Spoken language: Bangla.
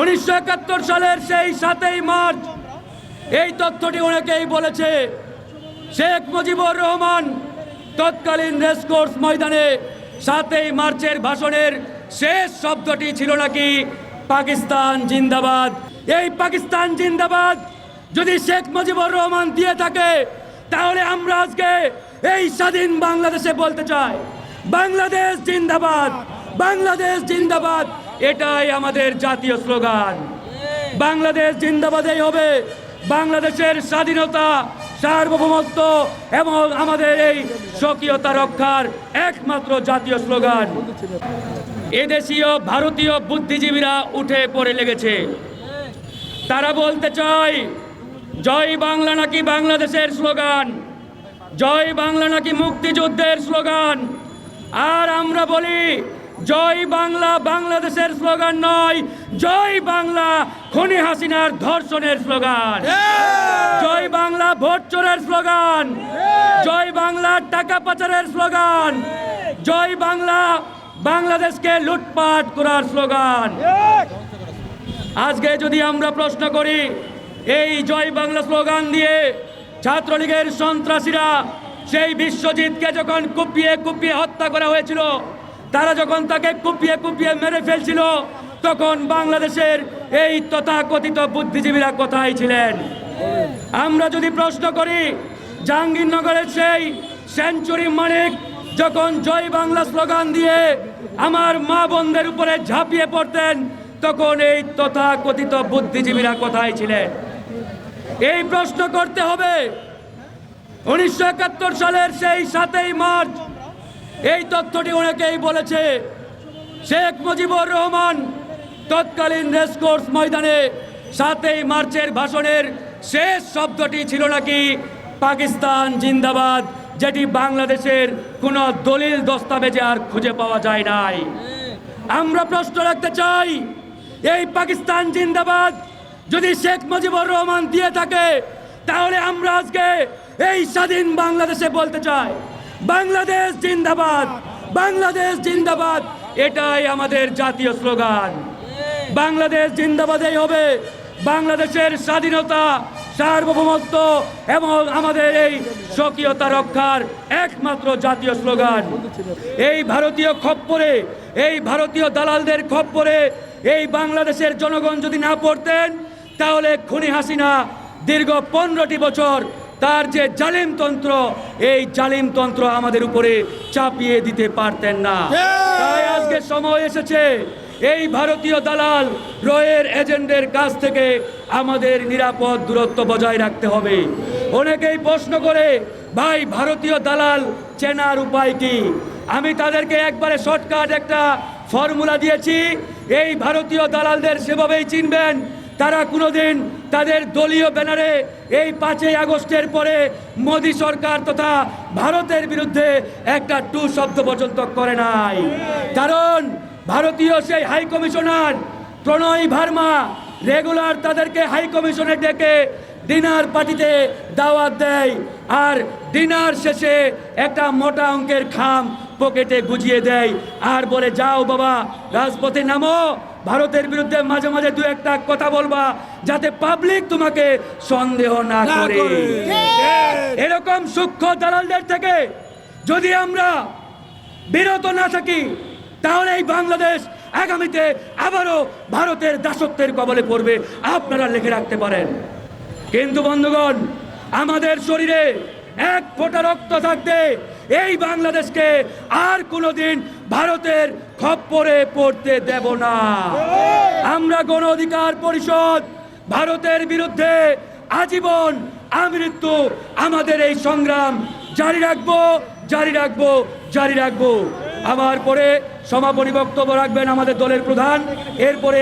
উনিশশো একাত্তর সালের সেই সাতই মার্চ, এই তথ্যটি অনেকেই বলেছে। শেখ মুজিবুর রহমান তৎকালীন রেসকোর্স ময়দানে সাতই মার্চের ভাষণের শেষ শব্দটি ছিল নাকি, পাকিস্তান জিন্দাবাদ। এই পাকিস্তান জিন্দাবাদ যদি শেখ মুজিবুর রহমান দিয়ে থাকে, তাহলে আমরা আজকে এই স্বাধীন বাংলাদেশে বলতে চাই, বাংলাদেশ জিন্দাবাদ বাংলাদেশ জিন্দাবাদ। এটাই আমাদের জাতীয় স্লোগান। বাংলাদেশ জিন্দাবাদেই হবে। বাংলাদেশের স্বাধীনতা, সার্বভৌমত্ব এবং আমাদের এই স্বকীয়তা রক্ষার একমাত্র জাতীয় স্লোগান। এদেশীয়, ভারতীয় বুদ্ধিজীবীরা উঠে পড়ে লেগেছে। তারা বলতে চায়, জয় বাংলা নাকি বাংলাদেশের স্লোগান? জয় বাংলা নাকি মুক্তিযুদ্ধের স্লোগান? আর আমরা বলি জয় বাংলা বাংলাদেশের স্লোগান নয় জয় বাংলা খনি হাসিনার ধর্ষণের স্লোগান। জয় বাংলা ভোট চোরের স্লোগান। জয় বাংলা টাকা পাচারের স্লোগান। জয় বাংলা বাংলাদেশকে লুটপাট করার স্লোগান। আজকে যদি আমরা প্রশ্ন করি এই জয় বাংলা স্লোগান দিয়ে ছাত্রলীগের সন্ত্রাসীরা সেই বিশ্বজিৎকে যখন কুপিয়ে কুপিয়ে হত্যা করা হয়েছিল তারা যখন তাকে কুপিয়ে কুপিয়ে মেরে ফেলছিল, তখন বাংলাদেশের এই তথাকথিত বুদ্ধিজীবীরা কোথায় ছিলেন? আমরা যদি প্রশ্ন করি, জাহাঙ্গীরনগরের সেই সেঞ্চুরি মানিক যখন জয় বাংলা স্লোগান দিয়ে আমার মা বোনদের উপরে ঝাঁপিয়ে পড়তেন, তখন এই তথাকথিত বুদ্ধিজীবীরা কোথায় ছিলেন? এই প্রশ্ন করতে হবে, উনিশশো একাত্তর সালের সেই সাতই মার্চ এই তথ্যটি অনেকেই বলেছে। শেখ মুজিবুর রহমান তৎকালীন রেসকোর্স ময়দানে সাতই মার্চের ভাষণের শেষ শব্দটি ছিল নাকি? পাকিস্তান জিন্দাবাদ, যেটি বাংলাদেশের কোনো দলিল দস্তাবেজে আর খুঁজে পাওয়া যায় নাই। আমরা প্রশ্ন রাখতে চাই, এই পাকিস্তান জিন্দাবাদ যদি শেখ মুজিবুর রহমান দিয়ে থাকে, তাহলে আমরা আজকে এই স্বাধীন বাংলাদেশে বলতে চাই। বাংলাদেশ জিন্দাবাদ বাংলাদেশ জিন্দাবাদ, এটাই আমাদের জাতীয় স্লোগান। বাংলাদেশ জিন্দাবাদেই হবে, বাংলাদেশের স্বাধীনতা, সার্বভৌমত্ব এবং আমাদের এই স্বকীয়তা রক্ষার একমাত্র জাতীয় স্লোগান। এই ভারতীয় খপ্পরে, এই ভারতীয় দালালদের খপ্পরে, এই বাংলাদেশের জনগণ যদি না পড়তেন, তাহলে খুনি হাসিনা দীর্ঘ পনেরোটি বছর তার যে জালিমতন্ত্র এই জালিমতন্ত্র আমাদের উপরে চাপিয়ে দিতে পারতেন না। তাই আজকে সময় এসেছে এই ভারতীয় দালাল রয়ের এজেন্টের কাছ থেকে আমাদের নিরাপদ দূরত্ব বজায় রাখতে হবে। অনেকেই প্রশ্ন করে ভাই ভারতীয় দালাল চেনার উপায় কি? আমি তাদেরকে একবারে শর্টকাট একটা ফর্মুলা দিয়েছি এই ভারতীয় দালালদের সেভাবেই চিনবেন। তারা কোনোদিন তাদের দলীয় ব্যানারে এই পাঁচই আগস্টের পরে মোদী সরকার তথা ভারতের বিরুদ্ধে একটা টু শব্দ পর্যন্ত করে নাই। কারণ ভারতীয় সেই high commissioner Pranay Verma regular তাদেরকে হাই কমিশনে ডেকে ডিনার পার্টিতে দাওয়াত দেয় আর ডিনার শেষে একটা মোটা অঙ্কের খাম পকেটে গুজিয়ে দেয়। আর বলে, যাও বাবা, রাজপথে নামো। ভারতের বিরুদ্ধে মাঝে মাঝে দু একটা কথা বলবা যাতে পাবলিক তোমাকে সন্দেহ না করে। এরকম সূক্ষ্ম দালালদের থেকে যদি আমরা বিরত না থাকি তাহলে এই বাংলাদেশ আগামীতে আবারও ভারতের দাসত্বের কবলে পড়বে। আপনারা লিখে রাখতে পারেন। কিন্তু বন্ধুগণ আমাদের শরীরে এক ফোঁটা রক্ত থাকতে এই বাংলাদেশকে আর কোনোদিন ভারতের খপ্পরে পড়তে দেব না। আমরা গণ অধিকার পরিষদ, ভারতের বিরুদ্ধে আজীবন আমৃত্যু আমাদের এই সংগ্রাম জারি রাখব জারি রাখব জারি রাখব। আমার পরে সমাপনী বক্তব্য রাখবেন আমাদের দলের প্রধান, এরপরে